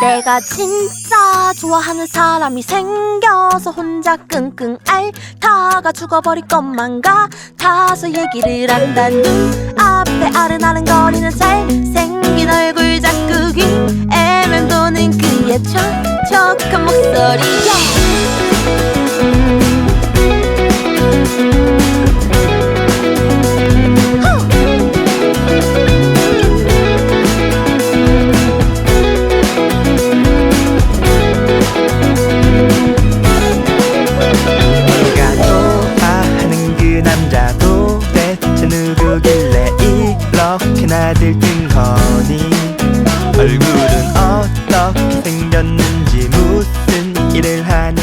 내가 진짜 좋아하는 사람이 생겨서 혼자 끙끙 앓다가 죽어버릴 것만 같아서 얘기를 한다 눈앞에 아른아른거리는 잘생긴 얼굴 자꾸 귀에 맴도는 그의 촉촉한 목소리 yeah. 나들 뜬거니 얼굴은 어떻게 생겼는지 무슨 일을 하는지